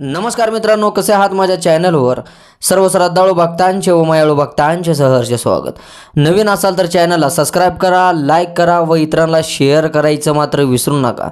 नमस्कार मित्रांनो कसे आहात माझ्या चॅनलवर? सर्व श्रद्धाळू भक्तांचे व मायाळू भक्तांचे सहर्ष स्वागत. नवीन असाल तर चॅनलला सबस्क्राईब करा लाईक करा व इतरांना शेअर करायचं मात्र विसरू नका.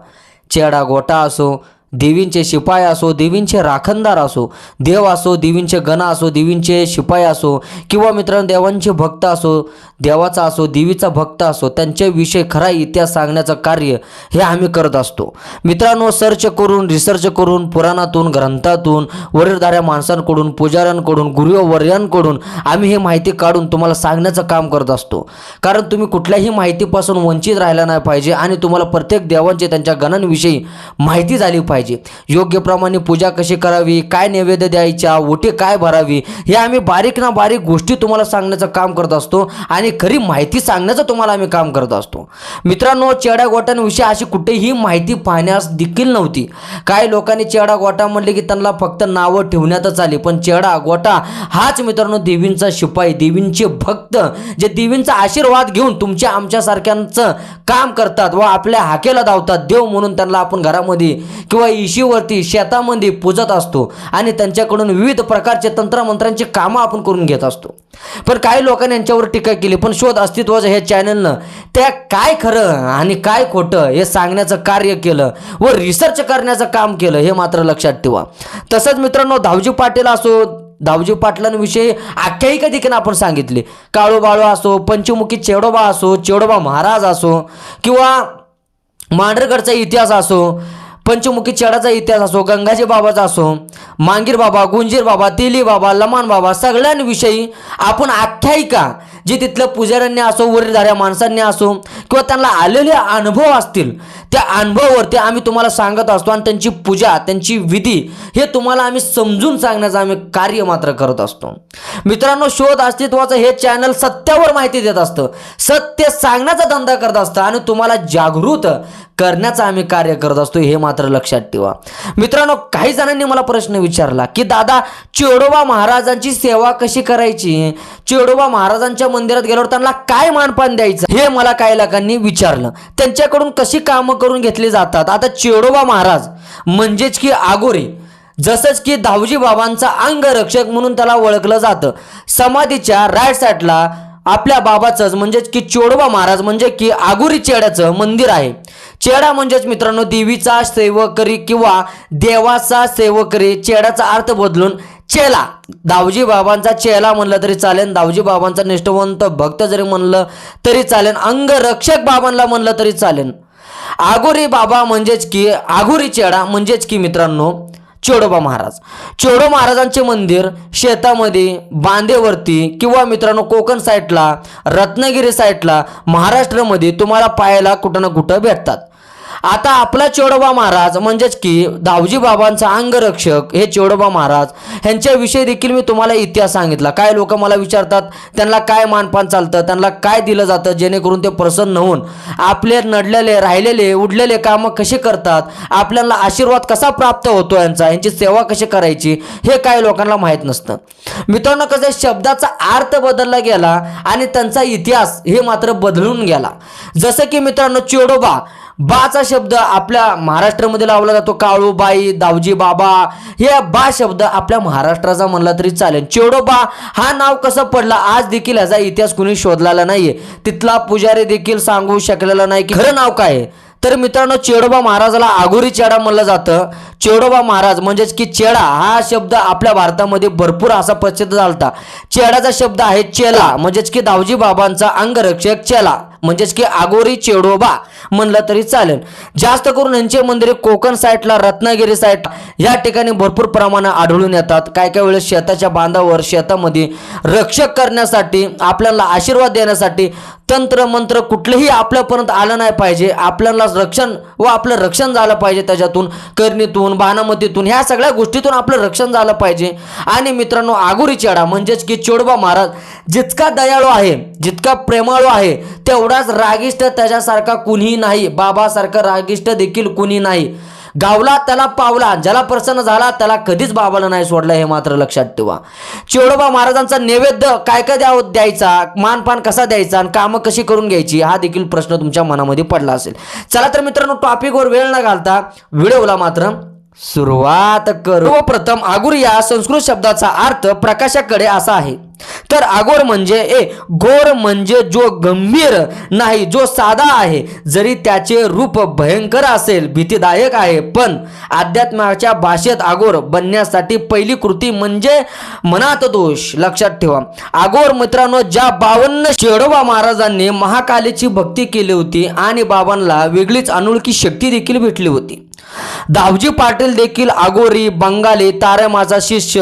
चेडा गोटा असो देवींचे शिपाई असो देवींचे राखणदार असो देव असो देवींचे गण असो देवींचे शिपाई असो किंवा मित्रांनो देवांचे भक्त असो देवाचा असो देवीचा भक्त असो त्यांच्याविषयी खरा इतिहास सांगण्याचं कार्य हे आम्ही करत असतो. मित्रांनो सर्च करून रिसर्च करून पुराणातून ग्रंथातून वरीलधाऱ्या माणसांकडून पुजाऱ्यांकडून गुरुवर्यांकडून आम्ही हे माहिती काढून तुम्हाला सांगण्याचं काम करत असतो. कारण तुम्ही कुठल्याही माहितीपासून वंचित राहिला नाही पाहिजे आणि तुम्हाला प्रत्येक देवांचे त्यांच्या गणांविषयी माहिती झाली पाहिजे. योग्य प्रमाणे पूजा कशी करावी काय नैवेद्य द्यायच्या ओटी काय भरावी हे आम्ही बारीक ना बारीक गोष्टी तुम्हाला सांगण्याचं काम करत असतो आणि खरी माहिती सांगण्याचं तुम्हाला आम्ही काम करत असतो. मित्रांनो चेडा गोट्यांविषयी अशी कुठेही माहिती पाहण्यास देखील नव्हती. काही लोकांनी चेडा गोटा म्हणले की त्यांना फक्त नावं ठेवण्यातच आली पण चेडा गोटा हाच मित्रांनो देवींचा शिपाई देवींचे भक्त जे देवींचा आशीर्वाद घेऊन तुमच्या आमच्यासारख्यांचं काम करतात व आपल्या हाकेला धावतात. देव म्हणून त्यांना आपण घरामध्ये किंवा इशीवरती शेतामध्ये पूजत असतो आणि त्यांच्याकडून विविध प्रकारचे तंत्रमंत्रांची कामं आपण करून घेत असतो. पण काही लोकांनी यांच्यावर टीका केली पण शोध अस्तित्वाचं हे चॅनलनं त्या काय खरं आणि काय खोटं हे सांगण्याचं कार्य केलं व रिसर्च करण्याचं काम केलं हे मात्र लक्षात ठेवा. तसंच मित्रांनो धावजी पाटील असो दावजी पाटलांविषयी आख्यायिका देखील आपण सांगितली. काळूबाळू असो पंचमुखी चेडोबा असो चेडोबा महाराज असो किंवा मांढरगडचा इतिहास असो पंचमुखी चेडाचा इतिहास असो गंगाजी बाबाचा असो मांगीर बाबा गुंजीर बाबा तेली बाबा लमान बाबा सगळ्यांविषयी आपण आख्यायिका जे तिथल्या पुजाऱ्यांनी असो वरीलधाऱ्या माणसांनी असो किंवा त्यांना आलेले अनुभव असतील त्या अनुभवावरती आम्ही तुम्हाला सांगत असतो आणि त्यांची पूजा त्यांची विधी हे तुम्हाला आम्ही समजून सांगण्याचं आम्ही कार्य मात्र करत असतो. मित्रांनो शोध अस्तित्वाचं हे चॅनल सत्यावर माहिती देत असतं. सत्य सांगण्याचा धंदा करत असतं आणि तुम्हाला जागृत करण्याचं आम्ही कार्य करत असतो हे मात्र लक्षात ठेवा. मित्रांनो काही जणांनी मला प्रश्न विचारला की दादा चेडोबा महाराजांची सेवा कशी करायची? चेडोबा महाराजांच्या मंदिरात गेल्यावर त्यांना काय मानपान द्यायचं? हे मला काही लोकांनी विचारलं. त्यांच्याकडून कशी कामं करून घेतली जातात? आता चेडोबा महाराज म्हणजेच की आगोरे जसंच की दावजी बाबांचा अंगरक्षक म्हणून त्याला ओळखलं जातं. समाधीच्या राईट साईडला आपल्या बाबाचंच म्हणजेच की चोडोबा महाराज म्हणजे की आगुरी चेड्याचं मंदिर आहे. चेडा म्हणजेच मित्रांनो देवीचा सेवकरी किंवा देवाचा सेवकरी चेड्याचा अर्थ बदलून चेला. दावजी बाबांचा चेला म्हणलं तरी चालेल. दावजी बाबांचा निष्ठवंत भक्त जरी म्हणलं तरी चालेल. अंगरक्षक बाबांना म्हणलं तरी चालेल. आगोरी बाबा म्हणजेच की आगोरी चेडा म्हणजेच की मित्रांनो चोडोबा महाराज. चोडो महाराजांचे मंदिर शेतामध्ये बांधेवरती किंवा मित्रांनो कोकण साईडला रत्नागिरी साईडला महाराष्ट्रामध्ये तुम्हाला पाहायला कुठं ना कुठं भेटतात. आता आपला चेडोबा महाराज म्हणजेच की दावजी बाबांचा अंगरक्षक हे चेडोबा महाराज ह्यांच्याविषयी देखील मी तुम्हाला इतिहास सांगितला. काय लोक मला विचारतात त्यांना काय मानपान चालतं त्यांना काय दिलं जातं जेणेकरून ते प्रसन्न होऊन आपले नडलेले राहिलेले उडलेले कामं कसे करतात आपल्याला आशीर्वाद कसा प्राप्त होतो यांचा यांची सेवा कशी करायची हे काही लोकांना माहीत नसतं. मित्रांनो कसं आहे, शब्दाचा अर्थ बदलला गेला आणि त्यांचा इतिहास हे मात्र बदलून गेला. जसं की मित्रांनो चेडोबा बाचा शब्द आपल्या महाराष्ट्रामध्ये लावला जातो. काळूबाई दावजी बाबा हे बा शब्द आपल्या महाराष्ट्राचा म्हणला तरी चालेल. चेडोबा हा नाव कसं पडला? आज देखील ह्याचा इतिहास कुणी शोधलेला नाहीये. तिथला पुजारी देखील सांगू शकलेला नाही की खरं नाव काय आहे. तर मित्रांनो चेडोबा महाराजाला आगोरी चेडा म्हणलं जातं. चेडोबा महाराज म्हणजेच की चेडा हा शब्द आपल्या भारतामध्ये भरपूर असा प्रसिद्ध झाला चेडाचा शब्द आहे चेला म्हणजेच की दावजी बाबांचा अंगरक्षक चेला. म्हणजेच की आगोरी चेडोबा म्हणलं तरी चालेल. जास्त करून यांचे मंदिरे कोकण साईडला रत्नागिरी साईड या ठिकाणी भरपूर प्रमाणात आढळून येतात. काय काय वेळेस शेताच्या बांधावर शेतामध्ये रक्षक करण्यासाठी आपल्याला आशीर्वाद देण्यासाठी तंत्र मंत्र कुठलंही आपल्यापर्यंत आलं नाही पाहिजे. आपल्याला रक्षण व आपलं रक्षण झालं पाहिजे त्याच्यातून. करणीतून बाणामतीतून ह्या सगळ्या गोष्टीतून आपलं रक्षण झालं पाहिजे. आणि मित्रांनो आगोरी चेडा म्हणजेच की चोडबा महाराज जितका दयाळू आहे जितका प्रेमाळू आहे तेवढाच रागिष्ट त्याच्यासारखा कुणीही नाही. बाबासारखं रागिष्ट देखील कुणी नाही. गावला त्याला पावला. ज्याला प्रसन्न झाला त्याला कधीच बाबाला नाही सोडला हे मात्र लक्षात ठेवा. चेडोबा महाराजांचा नैवेद्य काय काय द्याव द्यायचा? मानपान कसा द्यायचा? आणि कामं कशी करून घ्यायची? हा देखील प्रश्न तुमच्या मनामध्ये पडला असेल. चला तर मित्रांनो टॉपिकवर वेळ न घालता व्हिडिओला मात्र सुरुवात करू. सर्वप्रथम आगुर या संस्कृत शब्दाचा अर्थ प्रकाशाकडे असा आहे. तर आगोर म्हणजे ए गोर म्हणजे जो गंभीर नाही जो साधा आहे. जरी त्याचे रूप भयंकर असेल भीतीदायक आहे पण अध्यात्माच्या भाषेत आगोर बनण्यासाठी पहिली कृती म्हणजे मनात दोष. लक्षात ठेवा. आगोर मित्रांनो ज्या बावन्न शेडोबा महाराजांनी महाकालीची भक्ती केली होती आणि बाबांना वेगळीच अनोळखी शक्ती देखील भेटली होती. दावजी पाटील देखील आगोरी बंगाली तारेमाचा शिष्य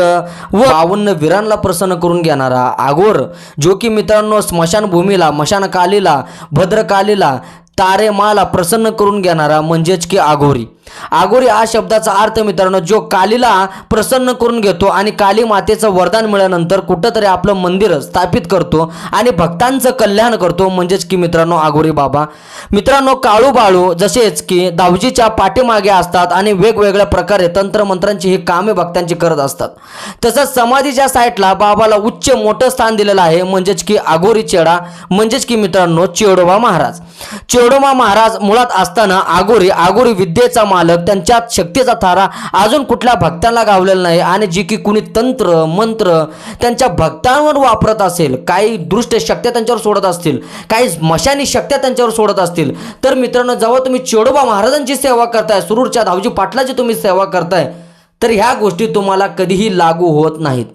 व बावन्न वीरांना प्रसन्न करून घेणारा आगोर जो की मित्रांनो स्मशानभूमीला मशानकालीला भद्रकालीला तारेमाला प्रसन्न करून घेणारा म्हणजेच की आघोरी आघोरी हा शब्दाचा अर्थ मित्रांनो जो कालीला प्रसन्न करून घेतो आणि काली मातेचं वरदान मिळाल्यानंतर कुठंतरी आपलं मंदिर स्थापित करतो आणि भक्तांचं कल्याण करतो. म्हणजेच की मित्रांनो आघोरी बाबा. मित्रांनो काळू बाळू जसेच की दावजीच्या पाठीमागे असतात आणि वेगवेगळ्या प्रकारे तंत्रमंत्रांची ही कामे भक्तांची करत असतात. तसंच समाधीच्या साईडला बाबाला उच्च मोठं स्थान दिलेलं आहे. म्हणजेच की आघोरी चेडा. म्हणजेच की मित्रांनो चेडोबा महाराज. चेडोबा महाराज मुळात असताना आगोरी आगोरी विद्येचा मालक त्यांच्यात शक्तीचा थारा अजून कुठल्या भक्तांना गावलेला नाही आणि जी की कुणी तंत्र मंत्र त्यांच्या भक्तांवर वापरत असेल काही दृष्ट शक्त्या त्यांच्यावर सोडत असतील काही मशानी शक्त्या त्यांच्यावर सोडत असतील तर मित्रांनो जेव्हा तुम्ही चेडोबा महाराजांची सेवा करताय सुरूरच्या धावजी पाटलाची तुम्ही सेवा करताय तर ह्या गोष्टी तुम्हाला कधीही लागू होत नाहीत.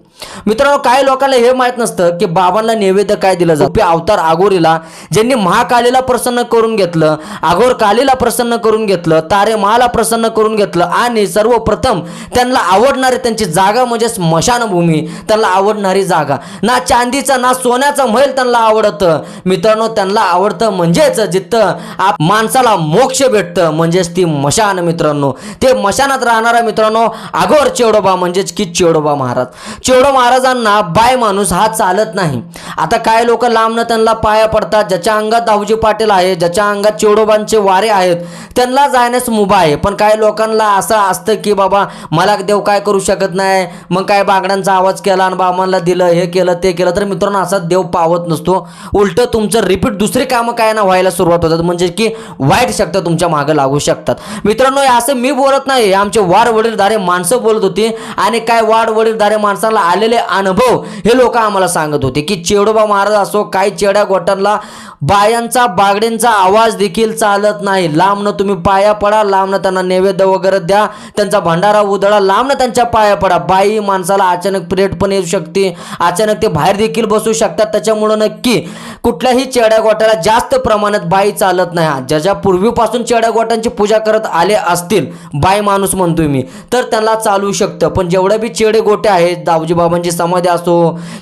मित्रांनो काही लोकांना हे माहीत नसतं की बाबांना नैवेद्य काय दिलं जातं. अवतार आगोरीला ज्यांनी महाकालीला प्रसन्न करून घेतलं आगोर कालीला प्रसन्न करून घेतलं तारे महाला प्रसन्न करून घेतलं आणि सर्वप्रथम त्यांना आवडणारी त्यांची जागा म्हणजे स्मशानभूमी त्यांना आवडणारी जागा. ना चांदीचा ना सोन्याचा मैल त्यांना आवडतं. मित्रांनो त्यांना आवडतं म्हणजेच जिथं माणसाला मोक्ष भेटतं म्हणजेच ती मशान मित्रांनो. ते मशानात राहणारा मित्रांनो आगोर चेडोबा म्हणजेच की चेडोबा महाराज. चेडो महाराजांना बाय माणूस हा चालत नाही. आता काय लोक लांबनं त्यांना पाया पडतात. ज्याच्या अंगात दाऊजी पाटील आहे ज्याच्या अंगात चेडोबांचे वारे आहेत त्यांना जाण्यास मुभा आहे. पण काही लोकांना असं असतं की बाबा मला देव काय करू शकत नाही. मग काय बागड्यांचा आवाज केला आणि बाबांना दिलं हे केलं ते केलं. तर मित्रांनो असा देव पावत नसतो. उलट तुमचं रिपीट दुसरे कामं काय ना व्हायला सुरुवात होतात. म्हणजे की वाईट शक्ती तुमच्या मागे लागू शकतात. मित्रांनो असं मी बोलत नाही. आमचे वाड वडीलधारे माणसं बोलत होती आणि काय वाड वडीलधारे माणसाला आलेले अनुभव हे लोक आम्हाला सांगत होते की चेडोबा महाराज असो काही चेड्या गोटांना बायांचा बागड्यांचा आवाज देखील चालत नाही. लांबनं तुम्ही पाया पडा लांबनं त्यांना नैवेद्य वगैरे द्या त्यांचा भंडारा उधळा लांबनं त्यांच्या पाया पडा. बाई माणसाला अचानक पिरियड पण येऊ शकते अचानक ते बाहेर देखील बसू शकतात. त्याच्यामुळं नक्की कुठल्याही चेड्या गोट्याला जास्त प्रमाणात बाई चालत नाही. ज्या ज्या पूर्वीपासून चेड्या गोट्यांची पूजा करत आले असतील बाई माणूस म्हणतोय मी तर त्यांना चालू शकतं. पण जेवढ्या बी चेडे गोटे आहेत दावजी बाबांची समाधी असो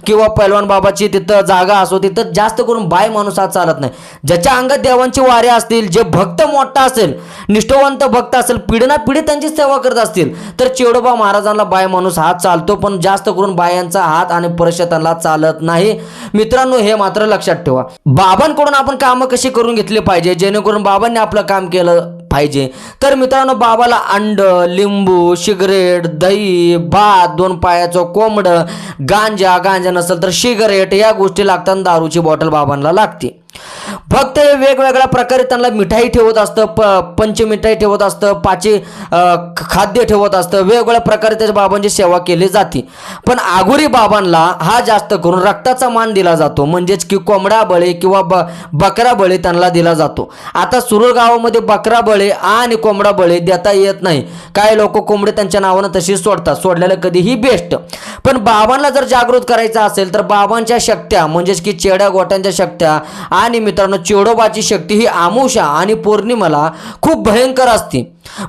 किंवा पैलवान बाबाची तिथं जागा असो तिथं जास्त करून बाय माणूस आज चालत नाही. ज्याच्या अंगात देवांची वारे असतील जे भक्त मोठा असेल निष्ठवंत भक्त असेल पिढीना पिढी त्यांची सेवा करत असतील तर चेडोबा महाराजांना बाय माणूस हात चालतो पण जास्त करून बायांचा हात आणि परशतांना चालत नाही. मित्रांनो हे मात्र लक्षात ठेवा. बाबांकडून आपण कामं कशी करून घेतली पाहिजे? जेणेकरून बाबांनी आपलं काम केलं पाहिजे. तर मित्रांनो बाबाला अंड लिंबू सिगरेट दही भात दोन पायाचं कोंबड गांजा गांजा नसेल तर सिगरेट या गोष्टी लागतात दारूची बॉटल बाबांना लागते. फक्त हे वेगवेगळ्या प्रकारे त्यांना मिठाई ठेवत असतं प पंचमिठाई ठेवत असतं पाचे खाद्य ठेवत असतं वेगवेगळ्या प्रकारे त्याच्या बाबांची सेवा केली जाते. पण आगुरी बाबांना हा जास्त करून रक्ताचा मान दिला जातो म्हणजेच की कोंबडा बळी किंवा ब बकरा बळी त्यांना दिला जातो. आता सुरूर गावामध्ये बकरा बळी आणि कोंबडा बळी देता येत नाही. काही लोक कोंबडे त्यांच्या नावानं तशीच सोडतात सोडलेलं कधीही बेस्ट. पण बाबांना जर जागृत करायचं असेल तर बाबांच्या शक्त्या म्हणजेच की चेड्या गोट्यांच्या शक्त्या आणि मित्रांनो चेडोबाची शक्ती ही आमुषा आणि पौर्णिमेला खूप भयंकर असते.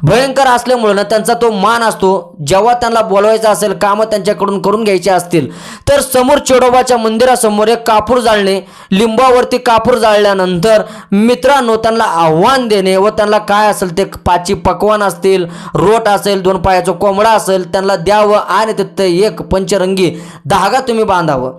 भयंकर असल्यामुळे ना त्यांचा तो मान असतो जेव्हा त्यांना बोलवायचा असेल कामं त्यांच्याकडून करून घ्यायची असतील. तर समोर चेडोबाच्या मंदिरासमोर एक कापूर जाळणे लिंबावरती कापूर जाळल्यानंतर मित्रांनो त्यांना आव्हान देणे व त्यांना काय असेल ते पाची पकवान असतील रोट असेल दोन पायाचं कोंबडा असेल त्यांना द्यावं आणि तिथं एक पंचरंगी धागा तुम्ही बांधावं.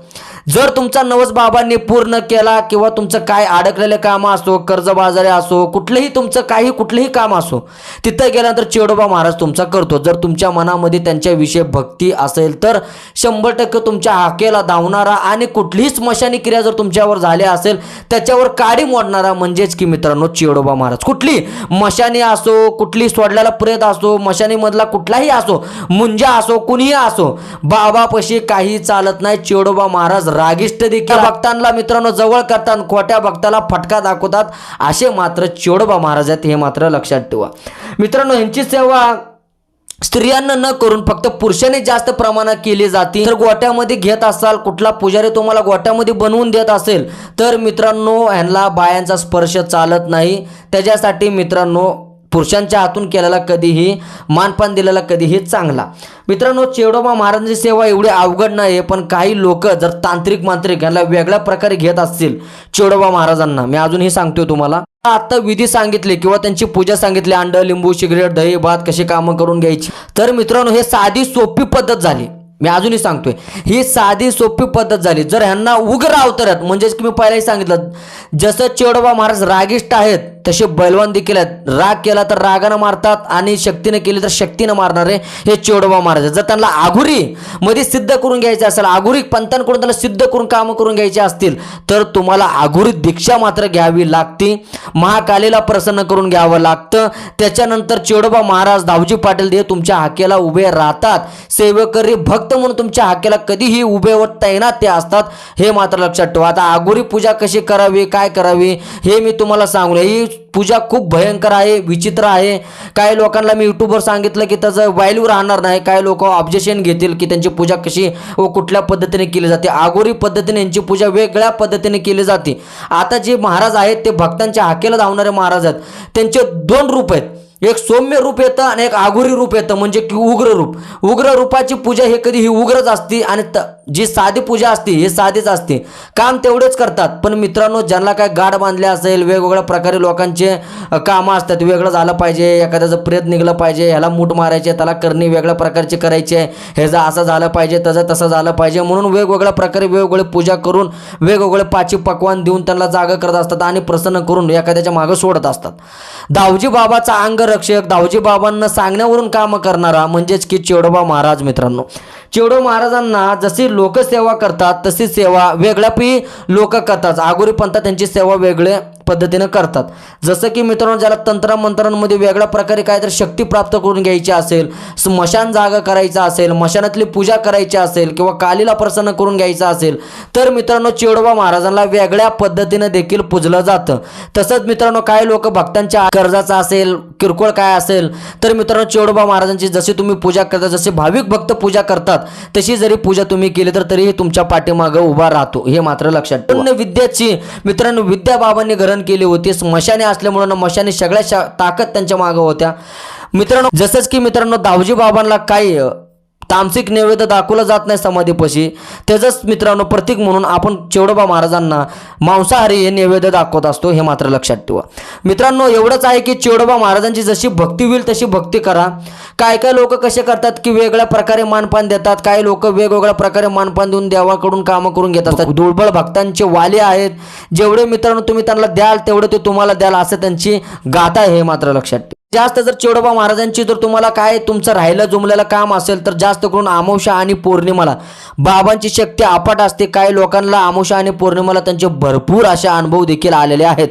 जर तुमचा नवस बाबांनी पूर्ण केला किंवा तुमचं काय अडकलेले काम असो कर्जबाजारी असो कुठलंही तुमचं काही कुठलंही काम असो तिथं गेल्यानंतर चेडोबा महाराज तुमचा करतो. जर तुमच्या मनामध्ये त्यांच्याविषयी भक्ती असेल तर शंभर टक्के तुमच्या हाकेला धावणारा आणि कुठलीही स्मशानी क्रिया जर तुमच्यावर झाली असेल त्याच्यावर काडी मोडणारा म्हणजेच की मित्रांनो चेडोबा महाराज. कुठली मशानी असो कुठली सोडलेला प्रेत असो मशानीमधला कुठलाही असो मुंजा असो कुणीही असो बाबापाशी काही चालत नाही चेडोबा महाराज. रागिष्ट देखील भक्तांना मित्रांनो जवळ करतात खोट्या भक्ताला फटका दाखवतात. असे मात्र चेडोबा महाराज आहेत हे मात्र लक्षात ठेवा. मित्रांनो यांची सेवा स्त्रियांना न करून फक्त पुरुषांनी जास्त प्रमाणात केली जाते. तर गोट्यामध्ये घेत असाल कुठला पुजारी तुम्हाला गोट्यामध्ये बनवून देत असेल तर मित्रांनो ह्यांना बायांचा स्पर्श चालत नाही. त्याच्यासाठी मित्रांनो पुरुषांच्या हातून केलेला कधीही मानपान दिलेला कधीही चांगला. मित्रांनो चेडोबा महाराजांची सेवा एवढी अवघड नाही पण काही लोक जर तांत्रिक मांत्रिक यांना वेगळ्या प्रकारे घेत असतील चेडोबा महाराजांना. मी अजूनही सांगतोय तुम्हाला आता विधी सांगितले किंवा त्यांची पूजा सांगितली अंड लिंबू सिगरेट दही भात कशी कामं करून घ्यायची. तर मित्रांनो हे साधी सोपी पद्धत झाली. मी अजूनही सांगतोय ही साधी सोपी पद्धत झाली. जर ह्यांना उग्र अवतरत म्हणजेच की मी पहिलाही सांगितलं जसं चेडोबा महाराज रागिष्ट आहेत तसे बैलवान देखील आहेत. राग केला तर रागानं मारतात आणि शक्तीनं केली तर शक्तीनं मारणारे हे चेडोबा महाराज जर त्यांना आघुरी मध्ये सिद्ध करून घ्यायचे असेल आघुरी पंतांकडून त्यांना सिद्ध करून कामं करून घ्यायचे असतील तर तुम्हाला आघुरी दीक्षा मात्र घ्यावी लागते. महाकालीला प्रसन्न करून घ्यावं लागतं. त्याच्यानंतर चेडोबा महाराज दावजी पाटील देव तुमच्या हाकेला उभे राहतात. सेवकरी भक्त म्हणून तुमच्या हाकेला कधीही उभे व तैनात ते असतात हे मात्र लक्षात ठेवा. आता आगोरी पूजा कशी करावी काय करावी हे मी तुम्हाला सांगू ही पूजा खूप भयंकर आहे विचित्र आहे. काही लोकांना मी युट्यूबवर सांगितलं की त्याचं व्हॅल्यू राहणार नाही. काही लोक ऑब्जेक्शन घेतील की त्यांची पूजा कशी व कुठल्या पद्धतीने केली जाते. आगोरी पद्धतीने यांची पूजा वेगळ्या पद्धतीने केली जाते. आता जे महाराज आहेत ते भक्तांच्या हाकेला धावणारे महाराज आहेत. त्यांचे दोन रूप आहेत. एक सौम्य रूप येतं आणि एक आघुरी रूप येतं म्हणजे की उग्र रूप. उग्र रूपाची पूजा हे कधी ही उग्रच असते आणि त- जी साधी पूजा असते हे साधीच असते. काम तेवढेच करतात पण मित्रांनो ज्यांना काय गाड बांधले असेल वेगवेगळ्या प्रकारे लोकांचे कामं असतात वेगळं झालं पाहिजे एखाद्याचं प्रेत निघलं पाहिजे ह्याला मूठ मारायचे त्याला करणे वेगळ्या प्रकारची करायची आहे ह्याचं असं झालं पाहिजे त्याचं तसं झालं पाहिजे म्हणून वेगवेगळ्या प्रकारे वेगवेगळे पूजा करून वेगवेगळे पाची पकवान देऊन त्यांना जागा करत असतात आणि प्रसन्न करून एखाद्याच्या मागं सोडत असतात. दावजी बाबाचा अंगर दावजी बाबांना सांगण्यावरून काम करणारा म्हणजेच की चेडोबा महाराज मित्रांनो. चेडो महाराजांना जशी लोक सेवा करतात तशी सेवा वेगळ्यापी लोक करतात. आगोरी पंथात त्यांची सेवा वेगळ्या पद्धतीनं करतात. जसं की मित्रांनो ज्याला तंत्रमंत्रांमध्ये वेगळ्या प्रकारे काय तर शक्ती प्राप्त करून घ्यायची असेल स्मशान जागा करायचा असेल मशानातली पूजा करायची असेल किंवा कालीला प्रसन्न करून घ्यायचा असेल तर मित्रांनो चेडोबा महाराजांना वेगळ्या पद्धतीनं देखील पूजलं जातं. तसंच मित्रांनो काही लोक भक्तांच्या कर्जाचा असेल किरकोळ काय असेल तर मित्रांनो चेडोबा महाराजांची जशी तुम्ही पूजा करता जसे भाविक भक्त पूजा करतात तशी जरी पूजा तुम्ही केली तर तरीही तुमच्या पाठीमागं उभा राहतो. हे मात्र लक्षात ठेवा. पूर्ण विद्याची मित्रांनो विद्या बाबांनी ग्रहण केली होती. मशाने असल्यामुळं मशाने सगळ्या ताकद त्यांच्या मागं होत्या. मित्रांनो जसंच की मित्रांनो दावजी बाबांना काही तामसिक नैवेद्य दाखवला जात नाही समाधीपाशी. त्याचंच मित्रांनो प्रतीक म्हणून आपण चेडोबा महाराजांना मांसाहारी हे नैवेद्य दाखवत असतो हे मात्र लक्षात ठेवा. मित्रांनो एवढंच आहे की चेडोबा महाराजांची जशी भक्ती होईल तशी भक्ती करा. काय काय लोक कसे करतात की वेगळ्या प्रकारे मानपान देतात काही लोक वेगवेगळ्या प्रकारे मानपान देऊन देवाकडून कामं करून घेत असतात. दुर्बळ भक्तांचे वाले आहेत. जेवढे मित्रांनो तुम्ही त्यांना द्याल तेवढे ते तुम्हाला द्याल असं त्यांची गाथा आहे हे मात्र लक्षात ठेवा. जास्त जर चेडोबा महाराजांची जर तुम्हाला काय तुमचं राहिलं जुमलेलं काम असेल तर जास्त करून आमोशा आणि पौर्णिमाला. बाबांची शक्ती अपाट असते. काही लोकांना आमोशा आणि पौर्णिमाला त्यांचे भरपूर असे अनुभव देखील आलेले आहेत.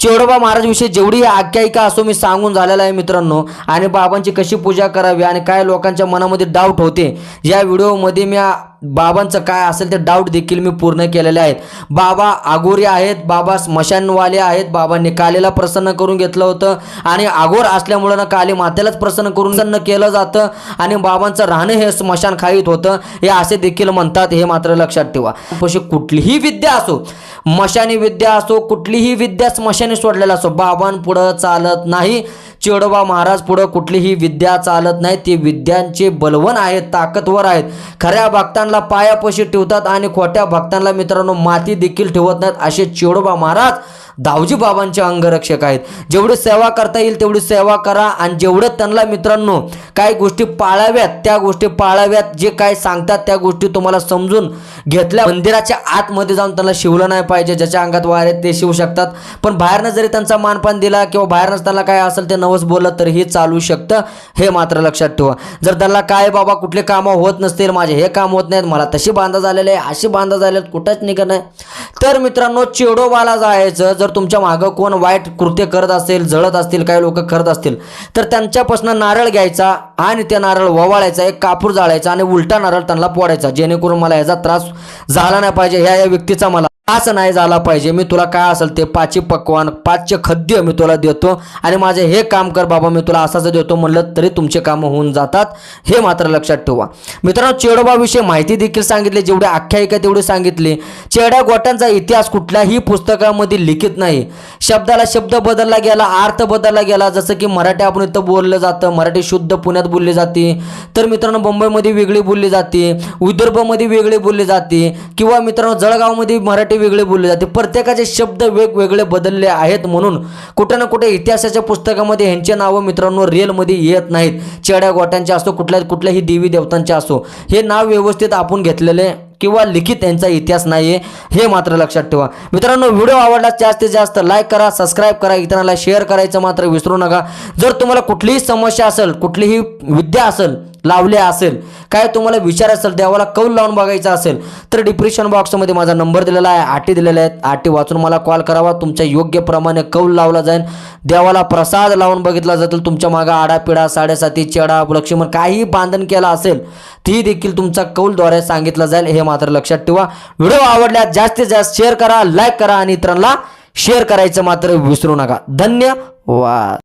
चेडोबा महाराजविषयी जेवढी आख्यायिका असो मी सांगून झालेला आहे मित्रांनो. आणि बाबांची कशी पूजा करावी आणि काय लोकांच्या मनामध्ये डाऊट होते या व्हिडिओमध्ये मी बाबांचं काय असेल ते डाऊट देखील मी पूर्ण केलेले आहेत. बाबा आगोरी आहेत बाबा स्मशानवाले आहेत बाबांनी कालीला प्रसन्न करून घेतलं होतं आणि आगोर असल्यामुळं ना काली मातेलाच प्रसन्न करून प्रसन्न केलं जातं आणि बाबांचं राहणं हे स्मशान खाईत होतं हे असे देखील म्हणतात हे मात्र लक्षात ठेवा. पशी कुठलीही विद्या असो मशानी विद्या असो कुठलीही विद्या स्मशानी सोडलेला असो बाबांपुढं चालत नाही. चेडोबा महाराज पुढं कुठलीही विद्या चालत नाही. ते विद्यांचे बलवन आहेत ताकदवर आहेत. खऱ्या भक्तांना पायापाशी ठेवतात आणि खोट्या भक्तांना मित्रांनो माती देखील ठेवत नाहीत असे चेडोबा महाराज दावजी बाबांचे अंगरक्षक आहेत. जेवढी सेवा करता येईल तेवढी सेवा करा आणि जेवढं त्यांना मित्रांनो काही गोष्टी पाळाव्यात त्या गोष्टी पाळाव्यात जे काय सांगतात त्या गोष्टी तुम्हाला समजून घेतल्या. मंदिराच्या आतमध्ये जाऊन त्यांना शिवलं नाही पाहिजे ज्याच्या अंगात वायर आहेत ते शिवू शकतात. पण बाहेरनं जरी त्यांचा मानपान दिला किंवा बाहेरनंच त्यांना काय असेल ते नव नवस बोललं तर हे चालू शकतं? हे मात्र लक्षात ठेवा. जर त्याला काय बाबा कुठले कामं होत नसतील माझे हे काम होत नाहीत मला तशी बांधा झालेले आहे अशी बांधा झाले आहेत कुठंच निघत नाही. तर मित्रांनो चेडोबाला जायचं जर तुमच्या मागं कोण वाईट कृत्य करत असेल जळत असतील काही लोक करत असतील तर त्यांच्यापासून नारळ घ्यायचा आणि ते नारळ ववाळायचा एक कापूर जाळायचा आणि उलटा नारळ त्यांना पोडायचा जेणेकरून मला ह्याचा त्रास झाला नाही पाहिजे ह्या या व्यक्तीचा मला असं नाही झाला पाहिजे. मी तुला काय असेल ते पाचशे पक्वान पाचशे खाद्य मी तुला देतो. आणि माझे हे काम कर बाबा मी तुला असाच देतो म्हणलं तरी तुमचे कामं होऊन जातात. हे मात्र लक्षात ठेवा. मित्रांनो चेडोबाविषयी माहिती देखील सांगितली जेवढी आख्यायिका तेवढी सांगितली. चेड्या गोट्यांचा इतिहास कुठल्याही पुस्तकामध्ये लिखित नाही. शब्दाला शब्द बदलला गेला अर्थ बदलला गेला. जसं की मराठी आपण इथं बोललं जातं. मराठी शुद्ध पुण्यात बोलली जाते. तर मित्रांनो मुंबईमध्ये वेगळी बोलली जाते. विदर्भामध्ये वेगळी बोलली जाते. किंवा मित्रांनो जळगावमध्ये मराठी वेगळे बोलले जाते. प्रत्येकाचे शब्द वेगवेगळे बदलले आहेत म्हणून कुठे ना कुठे इतिहासाच्या पुस्तकामध्ये ह्यांचे नावं मित्रांनो रिअलमध्ये येत नाहीत. चेड्या गोट्यांचे असो कुठल्या कुठल्याही देवी देवतांचे असो हे नाव व्यवस्थित आपण घेतलेले किंवा लिखित यांचा इतिहास नाही आहे हे मात्र लक्षात ठेवा. मित्रांनो व्हिडिओ आवडला जास्तीत जास्त लाईक करा सबस्क्राईब करा इतरांना शेअर करायचं मात्र विसरू नका. जर तुम्हाला कुठलीही समस्या असेल कुठलीही विद्या असेल लावले असेल. काय तुम्हाला विचार असेल देवाला कौल लावून बघायचा असेल तर डिप्रेशन बॉक्समध्ये माझा नंबर दिलेला आहे आटी दिलेल्या आहेत आटी वाचून मला कॉल करावा. तुमच्या योग्य प्रमाणे कौल लावला जाईल. देवाला प्रसाद लावून बघितला जातील. तुमच्या मागं आडापिडा साडेसाती चेडा लक्ष्मण काही बांधण केला असेल ती देखील तुमचा कौलद्वारे सांगितलं जाईल. हे मात्र लक्षात ठेवा. व्हिडिओ आवडल्यास जास्तीत जास्त शेअर करा लाईक करा आणि इतरांना शेअर करायचं मात्र विसरू नका. धन्यवाद.